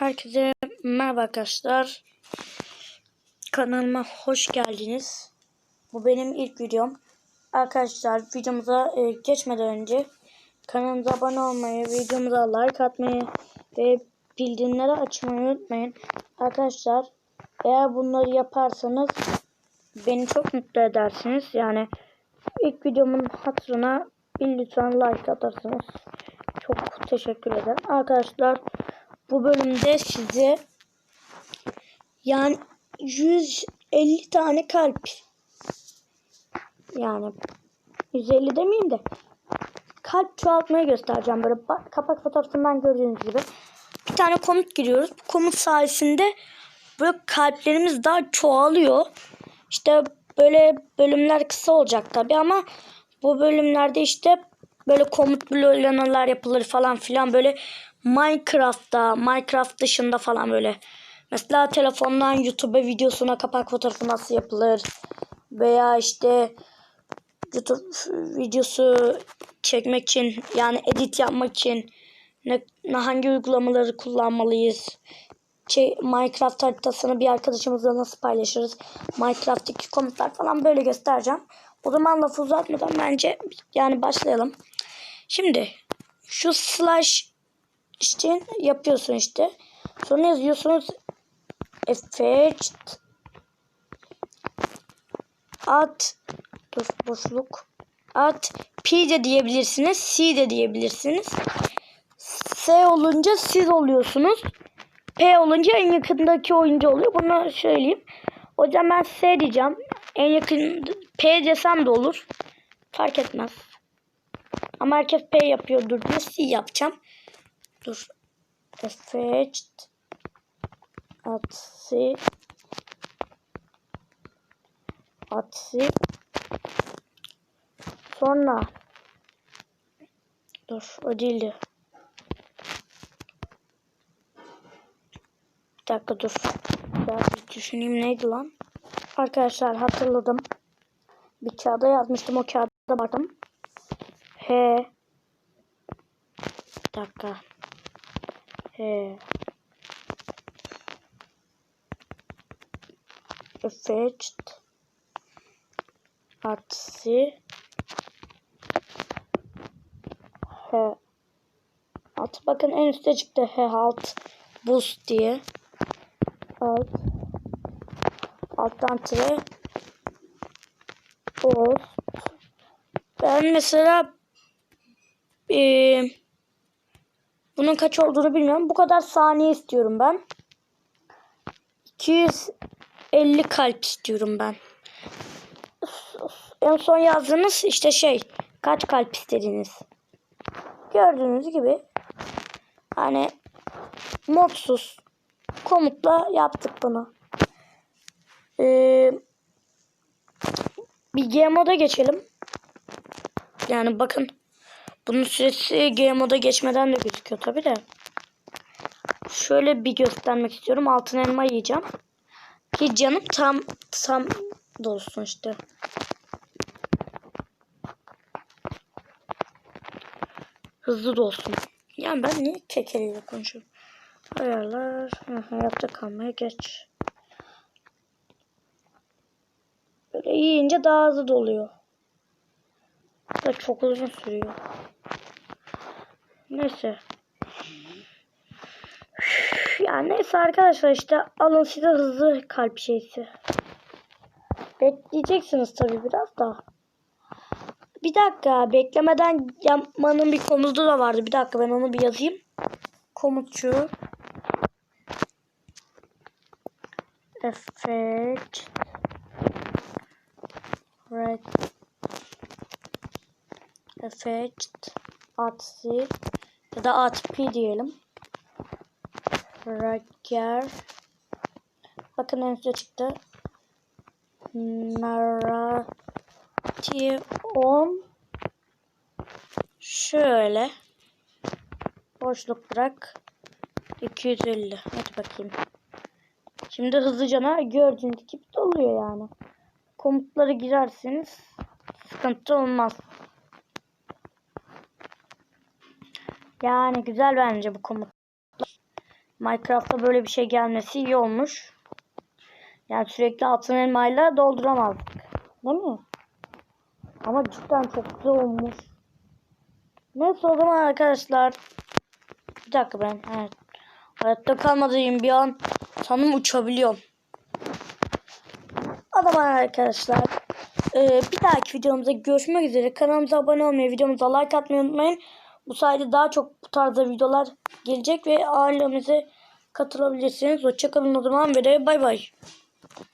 Herkese merhaba arkadaşlar. Kanalıma hoş geldiniz. Bu benim ilk videom. Arkadaşlar videomuza e, geçmeden önce kanalımıza abone olmayı, videomuza like atmayı ve bildirimleri açmayı unutmayın. Arkadaşlar eğer bunları yaparsanız beni çok mutlu edersiniz. Yani ilk videomun hatırına bir lütfen like atarsınız. Çok teşekkür ederim. Arkadaşlar bu bölümde size yani 150 tane kalp. Yani 150 demeyeyim de kalp çoğaltmayı göstereceğim böyle bak, kapak fotoğrafından gördüğünüz gibi. Bir tane komut giriyoruz. Bu komut sayesinde böyle kalplerimiz daha çoğalıyor. İşte böyle bölümler kısa olacak tabi ama bu bölümlerde işte böyle komut bloklamalar yapılır falan filan böyle Minecraft'ta, Minecraft dışında falan böyle. Mesela telefondan YouTube videosuna kapak fotoğrafı nasıl yapılır? Veya işte YouTube videosu çekmek için yani edit yapmak için ne, hangi uygulamaları kullanmalıyız? Şey, Minecraft haritasını bir arkadaşımızla nasıl paylaşırız? Minecraft'taki komutlar falan böyle göstereceğim. O zaman lafı uzatmadan bence yani başlayalım. Şimdi şu slash için yapıyorsun işte. Sonra yazıyorsunuz effect at dur boşluk. At p de diyebilirsiniz c de diyebilirsiniz. S olunca siz oluyorsunuz. P olunca en yakındaki oyuncu oluyor. Bunu söyleyeyim. O yüzden ben s diyeceğim. En yakın p desem de olur. Fark etmez ama herkes p yapıyordur c yapacağım Dur. Effect. Atsi. Atsi. Sonra. Dur o değildi. Bir dakika dur. Biraz bir düşüneyim neydi lan? Arkadaşlar hatırladım. Bir kağıda yazmıştım o kağıda baktım. He. Bir dakika. He. Effect. Atsi. He. At bakın en üstte çıktı. He alt. Boost diye. Alt. Alttan tire. Boost. Ben mesela eee bunun kaç olduğunu bilmiyorum. Bu kadar saniye istiyorum ben. 250 kalp istiyorum ben. En son yazdığınız işte şey kaç kalp istediniz. Gördüğünüz gibi hani modsuz komutla yaptık bunu. Ee, bir game moda geçelim. Yani bakın bunun süresi game moda geçmeden de gözüküyor tabi de. Şöyle bir göstermek istiyorum. Altın elma yiyeceğim. Ki canım tam tam dolsun işte. Hızlı dolsun. Yani ben niye kekeliyle konuşuyorum? Ayarlar. Hayatta kalmaya geç. Böyle yiyince daha hızlı doluyor. Da çok uzun sürüyor. Neyse. Yani neyse arkadaşlar işte alın size hızlı kalp şeysi. Bekleyeceksiniz tabi biraz da. Bir dakika beklemeden yapmanın bir komutu da vardı. Bir dakika ben onu bir yazayım. Komutçu. Effect. Red. Effect. Atsi. Ya da ATP diyelim. Rager. Bakın en üstte çıktı. Narration. Şöyle. Boşluk bırak. 250. Hadi bakayım. Şimdi hızlıca gördüğünüz gibi doluyor yani. Komutları girerseniz sıkıntı olmaz. Yani güzel bence bu komut. Minecraft'ta böyle bir şey gelmesi iyi olmuş. Yani sürekli altın elmayla dolduramazdık. Değil mi? Ama cidden çok güzel olmuş. Neyse o zaman arkadaşlar. Bir dakika ben. Evet. Hayatta kalmadığım bir an sanırım uçabiliyorum. O arkadaşlar. e, bir dahaki videomuzda görüşmek üzere. Kanalımıza abone olmayı, videomuza like atmayı unutmayın. Bu sayede daha çok bu tarzda videolar gelecek ve ailemize katılabilirsiniz. Hoşçakalın o zaman ve bay bay.